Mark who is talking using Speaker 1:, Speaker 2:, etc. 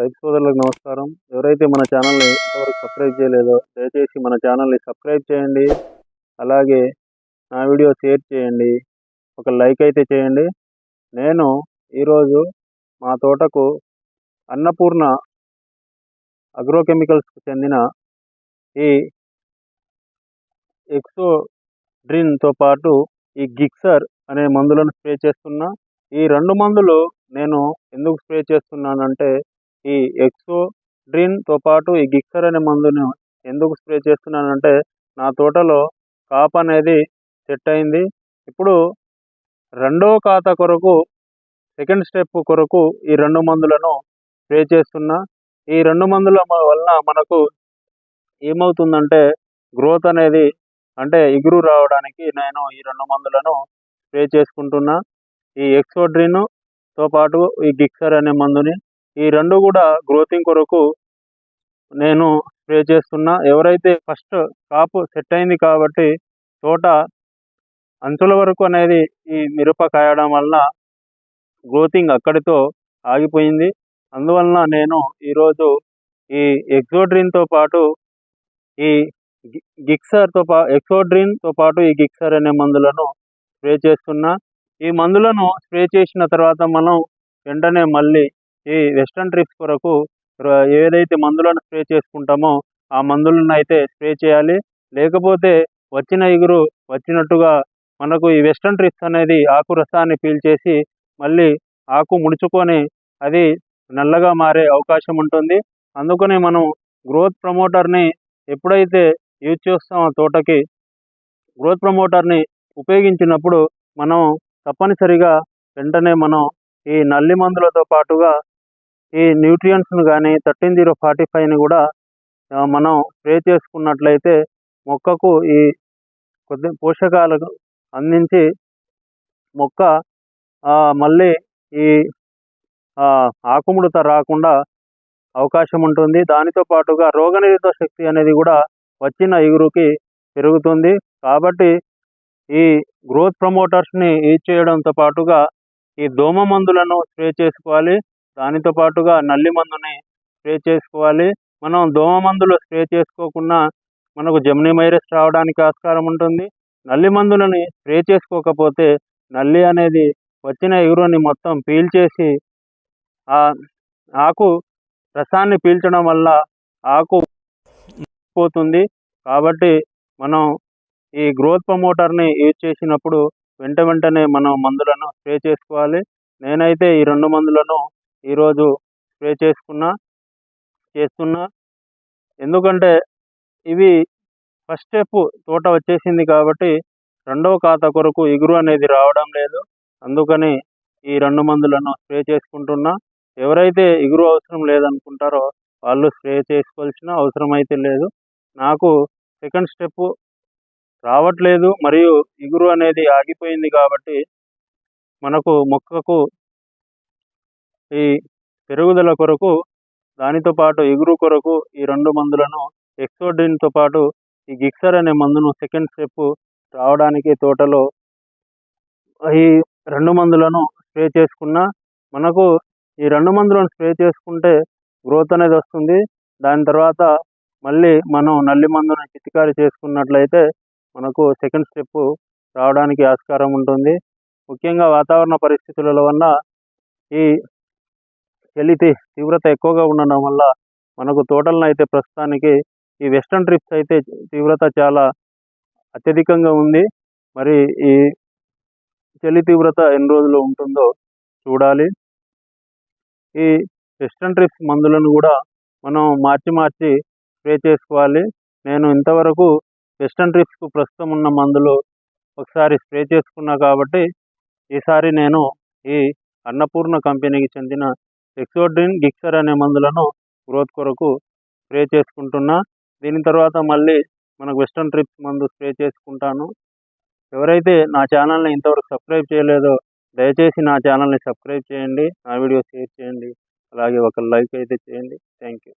Speaker 1: రైతు సోదరులకు నమస్కారం. ఎవరైతే మన ఛానల్ని ఇంతవరకు సబ్స్క్రైబ్ చేయలేదో దయచేసి మన ఛానల్ని సబ్స్క్రైబ్ చేయండి. అలాగే నా వీడియో షేర్ చేయండి. ఒక లైక్ అయితే చేయండి. నేను ఈరోజు మా తోటకు అన్నపూర్ణ అగ్రోకెమికల్స్కు చెందిన ఈ ఎక్సో డ్రిన్తో పాటు ఈ గిక్సర్ అనే మందులను స్ప్రే చేస్తున్నా. ఈ రెండు మందులు నేను ఎందుకు స్ప్రే చేస్తున్నానంటే ఈ ఎక్సో డ్రిన్తో పాటు ఈ గిక్సర్ అనే మందును ఎందుకు స్ప్రే చేస్తున్నానంటే నా తోటలో కాప్ అనేది సెట్ అయింది. ఇప్పుడు రెండో ఖాతా కొరకు సెకండ్ స్టెప్ కొరకు ఈ రెండు మందులను స్ప్రే చేస్తున్నా. ఈ రెండు మందుల వలన మనకు ఏమవుతుందంటే గ్రోత్ అనేది అంటే ఎగురు రావడానికి నేను ఈ రెండు మందులను స్ప్రే చేసుకుంటున్నా. ఈ ఎక్సోడ్రిన్తో పాటు ఈ గిక్సర్ అనే మందుని ఈ రెండు కూడా గ్రోతింగ్ కొరకు నేను స్ప్రే చేస్తున్నా. ఎవరైతే ఫస్ట్ కాపు సెట్ అయింది కాబట్టి తోట అంచుల వరకు అనేది ఈ మిరప కాయడం వల్ల గ్రోతింగ్ అక్కడితో ఆగిపోయింది. అందువలన నేను ఈరోజు ఈ ఎక్సోడ్రిన్తో పాటు ఈ గిక్సర్తో పా ఎక్సోడ్రిన్తో పాటు ఈ గిక్సర్ అనే మందులను స్ప్రే చేస్తున్నా. ఈ మందులను స్ప్రే చేసిన తర్వాత మనం వెంటనే మళ్ళీ ఈ వెస్టర్న్ ట్రిప్స్ కొరకు ఏదైతే మందులను స్ప్రే చేసుకుంటామో ఆ మందులను అయితే స్ప్రే చేయాలి. లేకపోతే వచ్చిన ఇగురు వచ్చినట్టుగా మనకు ఈ వెస్టర్న్ ట్రిప్స్ అనేది ఆకు రసాన్ని పీల్చేసి మళ్ళీ ఆకు ముడుచుకొని అది నల్లగా మారే అవకాశం ఉంటుంది. అందుకనే మనం గ్రోత్ ప్రమోటర్ని ఎప్పుడైతే యూజ్ చేస్తామో తోటకి గ్రోత్ ప్రమోటర్ని ఉపయోగించినప్పుడు మనం తప్పనిసరిగా వెంటనే మనం ఈ నల్లి మందులతో పాటుగా ఈ న్యూట్రియంట్స్ను కానీ థర్టీన్ జీరో ఫార్టీ ఫైవ్ని కూడా మనం స్ప్రే చేసుకున్నట్లయితే మొక్కకు ఈ కొద్ది పోషకాలు అందించి మొక్క మళ్ళీ ఈ ఆకుముడత రాకుండా అవకాశం ఉంటుంది. దానితో పాటుగా రోగనిరోధక శక్తి అనేది కూడా వచ్చిన ఇగురుకి పెరుగుతుంది. కాబట్టి ఈ గ్రోత్ ప్రమోటర్స్ని యూజ్ చేయడంతో పాటుగా ఈ దోమ మందులను స్ప్రే చేసుకోవాలి. దానితో పాటుగా నల్లి మందుని స్ప్రే చేసుకోవాలి. మనం దోమ మందులు స్ప్రే చేసుకోకుండా మనకు జమ్ని వైరస్ రావడానికి ఆస్కారం ఉంటుంది. నల్లి మందులని స్ప్రే చేసుకోకపోతే నల్లి అనేది వచ్చిన ఎగురుని మొత్తం పీల్చేసి ఆ ఆకు రసాన్ని పీల్చడం వల్ల ఆకు పోతుంది. కాబట్టి మనం ఈ గ్రోత్ ప్రమోటర్ని యూజ్ చేసినప్పుడు వెంట వెంటనే మనం మందులను స్ప్రే చేసుకోవాలి. నేనైతే ఈ రెండు మందులను ఈరోజు స్ప్రే చేసుకున్నా చేస్తున్నా. ఎందుకంటే ఇవి ఫస్ట్ స్టెప్ తోట వచ్చేసింది కాబట్టి రెండవ ఖాతా కొరకు ఎగురు అనేది రావడం లేదు. అందుకని ఈ రెండు మందులను స్ప్రే చేసుకుంటున్నా. ఎవరైతే ఎగురు అవసరం లేదనుకుంటారో వాళ్ళు స్ప్రే చేసుకోవాల్సిన అవసరం అయితే లేదు. నాకు సెకండ్ స్టెప్ రావట్లేదు. మరియు ఇగురు అనేది ఆగిపోయింది కాబట్టి మనకు మొక్కకు ఈ పెరుగుదల కొరకు దానితో పాటు ఎగురు కొరకు ఈ రెండు మందులను ఎక్సోడిన్తో పాటు ఈ గిక్సర్ అనే మందును సెకండ్ స్టెప్ రావడానికి తోటలో ఈ రెండు మందులను స్ప్రే చేసుకున్న మనకు ఈ రెండు మందులను స్ప్రే చేసుకుంటే గ్రోత్ అనేది వస్తుంది. దాని తర్వాత మళ్ళీ మనం నల్లి మందును చిత్తికారి చేసుకున్నట్లయితే మనకు సెకండ్ స్టెప్ రావడానికి ఆస్కారం ఉంటుంది. ముఖ్యంగా వాతావరణ పరిస్థితుల వల్ల ఈ చలి తీవ్రత ఎక్కువగా ఉండడం వల్ల మనకు తోటలను అయితే ప్రస్తుతానికి ఈ వెస్టర్న్ ట్రిప్స్ అయితే తీవ్రత చాలా అత్యధికంగా ఉంది. మరి ఈ చలి తీవ్రత ఎన్ని రోజులు ఉంటుందో చూడాలి. ఈ వెస్టర్న్ ట్రిప్స్ మందులను కూడా మనం మార్చి మార్చి స్ప్రే చేసుకోవాలి. నేను ఇంతవరకు వెస్టర్న్ ట్రిప్స్కు ప్రస్తుతం ఉన్న మందులు ఒకసారి స్ప్రే చేసుకున్నా కాబట్టి ఈసారి నేను ఈ అన్నపూర్ణ కంపెనీకి చెందిన ఎక్సోడ్రిన్ గిక్సర్ అనే మందులను గ్రోత్ కొరకు స్ప్రే చేసుకుంటున్నా. దీని తర్వాత మళ్ళీ మనకు వెస్టర్న్ ట్రిప్స్ మందు స్ప్రే చేసుకుంటాను. ఎవరైతే నా ఛానల్ని ఇంతవరకు సబ్స్క్రైబ్ చేయలేదో దయచేసి నా ఛానల్ని సబ్స్క్రైబ్ చేయండి. నా వీడియో షేర్ చేయండి. అలాగే ఒక లైక్ అయితే చేయండి. Thank you